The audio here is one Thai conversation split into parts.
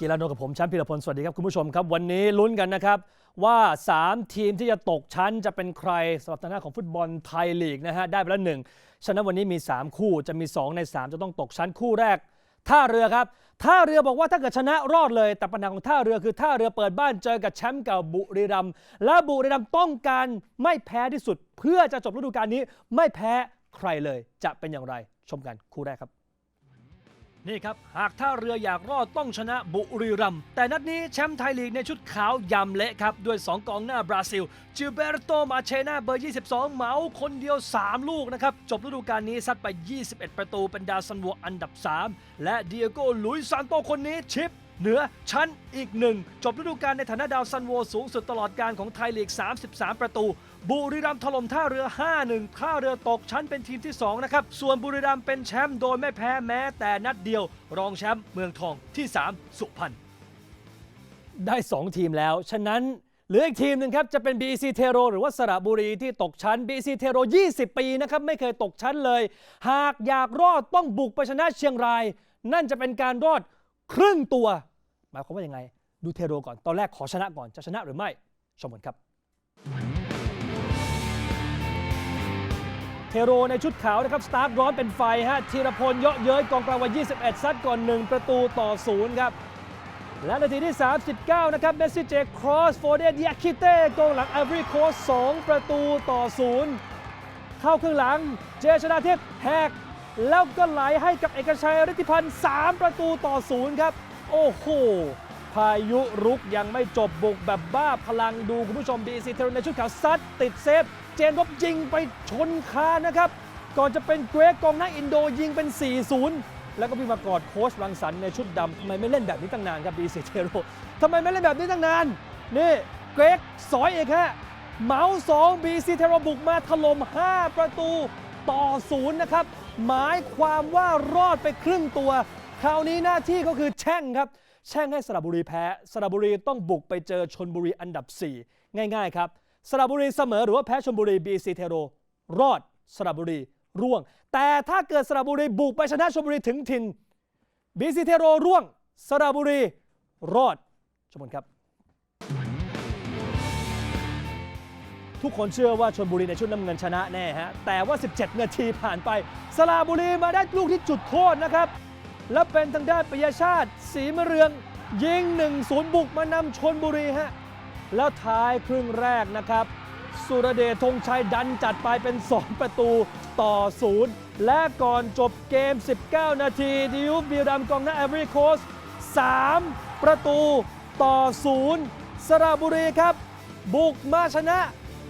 กีฬาโนกับผมแชมป์พิรพล สวัสดีครับคุณผู้ชมครับ วันนี้ลุ้นกันนะครับ ว่า 3 ทีมที่จะตกชั้นจะเป็นใครสำหรับทางด้านของฟุตบอลไทยลีกนะฮะได้ไปแล้วหนึ่งฉะนั้นวันนี้มี 3 คู่จะมี 2 ใน 3 จะต้องตกชั้นคู่แรกท่าเรือครับท่าเรือบอกว่าถ้าเกิดชนะรอดเลย แต่ปัญหาของท่าเรือคือท่าเรือเปิดบ้านเจอกับแชมป์เก่าบุรีรัมย์และบุรีรัมย์ต้องการไม่แพ้ที่สุด เพื่อจะจบฤดูกาลนี้ไม่แพ้ใครเลยจะเป็นอย่างไร ชมกันคู่แรกครับ นี่ครับ หากท่าเรืออยากรอดต้องชนะบุรีรัมย์แต่นัดนี้แชมป์ไทยลีกในชุดขาวยำเละครับ ด้วย 2 กองหน้าบราซิล จิเบรโตมาเชนาเบอร์ 22 เหมาคนเดียว 3 ลูกนะครับ จบฤดูกาลนี้ซัดไป 21 ประตูเป็นดาวซันโวอันดับ 3 และเดียโกลุยซานโตคนนี้ชิป เหนือชั้นอีกหนึ่ง จบฤดูกาลในฐานะดาวซันโวสูงสุดตลอดการของไทยลีก 33 ประตู บุรีรัมย์ถล่มท่าเรือ 5-1 ท่าเรือตกชั้นเป็นทีมที่ 2 นะครับ ส่วนบุรีรัมย์เป็นแชมป์โดยไม่แพ้แม้แต่นัดเดียว รองแชมป์เมืองทองที่ 3 สุพรรณได้ 2 ทีมแล้ว ฉะนั้นเหลืออีกทีมหนึ่งครับ จะเป็น BC เทโรหรือว่าสระบุรีที่ตกชั้น BC เทโร 20 ปีนะครับ ไม่เคยตกชั้นเลย หากอยากรอดต้องบุกไปชนะเชียงราย นั่นจะเป็นการรอด ครึ่งตัวหมายความว่ายังไง ดูเทโรก่อน ตอนแรกขอชนะก่อนจะชนะหรือไม่ชมกันครับ เทโรในชุดขาวนะครับ สตาร์ทร้อนเป็นไฟฮะธีรพลเยาะเย้ยกองกลางวัย 21 ซัดก่อน 1 ประตูต่อ 0 ครับ และนาทีที่ 39 นะครับเมสซี่เจครอสโฟเดนยาคิเต้กองหลังไอวอรี่โคส2ประตูต่อ 0 เข้าครึ่งหลัง เจชนาทิพย์แหก แล้วก็ไหลให้กับเอกชัยฤทธิพันธ์ 3 ประตูต่อ0ครับ โอ้โห พายุรุกยังไม่จบบุกแบบบ้าพลังดูคุณผู้ชมบีซีเทโรในชุดขาวซัดติดเซฟ เจนรบยิงไปชนคานนะครับ ก่อนจะเป็นเกรกกองหน้าอินโดยิงเป็น 4-0 แล้วก็พี่มากอดโค้ชรังสรรค์ในชุดดำทำไมไม่เล่นแบบนี้ตั้งนานครับบีซีเทโรทำไมไม่เล่นแบบนี้ตั้งนาน นี่เกรกสอยเอกฮะเหมา2บีซีเทโรบุกมาถล่ม5 ประตูต่อศูนย์นะครับ หมายความว่ารอดไปครึ่งตัว คราวนี้หน้าที่ก็คือแช่งครับ แช่งให้สระบุรีแพ้ สระบุรีต้องบุกไปเจอชนบุรีอันดับ 4 ง่ายๆครับ สระบุรีเสมอหรือว่าแพ้ชนบุรีบีซีเทโร รอดสระบุรีร่วง แต่ถ้าเกิดสระบุรีบุกไปชนะชนบุรีถึงถิ่นบีซีเทโรร่วง สระบุรีรอดชมกันครับ ทุกคนเชื่อว่าชนบุรีในชุดน้ำเงินชนะแน่ฮะ แต่ว่า 17 นาทีผ่านไป สระบุรีมาได้ลูกที่จุดโทษนะครับ และเป็นทางด้านปิยชาติศรีมะเรือง ยิง 1-0 บุกมานำชนบุรีฮะ แล้วท้ายครึ่งแรกนะครับ สุรเดชธงชัยดันจัดไปเป็น 2 ประตูต่อ 0 และก่อนจบเกม 19 นาทีดิวบีรัมกองหน้าแอฟริโคส3ประตูต่อ 0 สระบุรีครับ บุกมาชนะ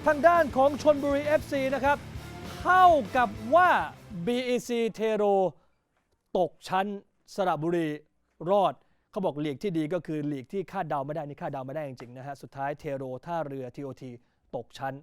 ทางด้านของชนบุรี FC นะครับ เท่ากับว่า BEC เทโร ตกชั้นสระบุรีรอด เขาบอกหลีกที่ดีก็คือหลีกที่คาดเดาไม่ได้ นี่คาดเดาไม่ได้จริงๆนะฮะ สุดท้ายเทโรท่าเรือ TOT ตกชั้น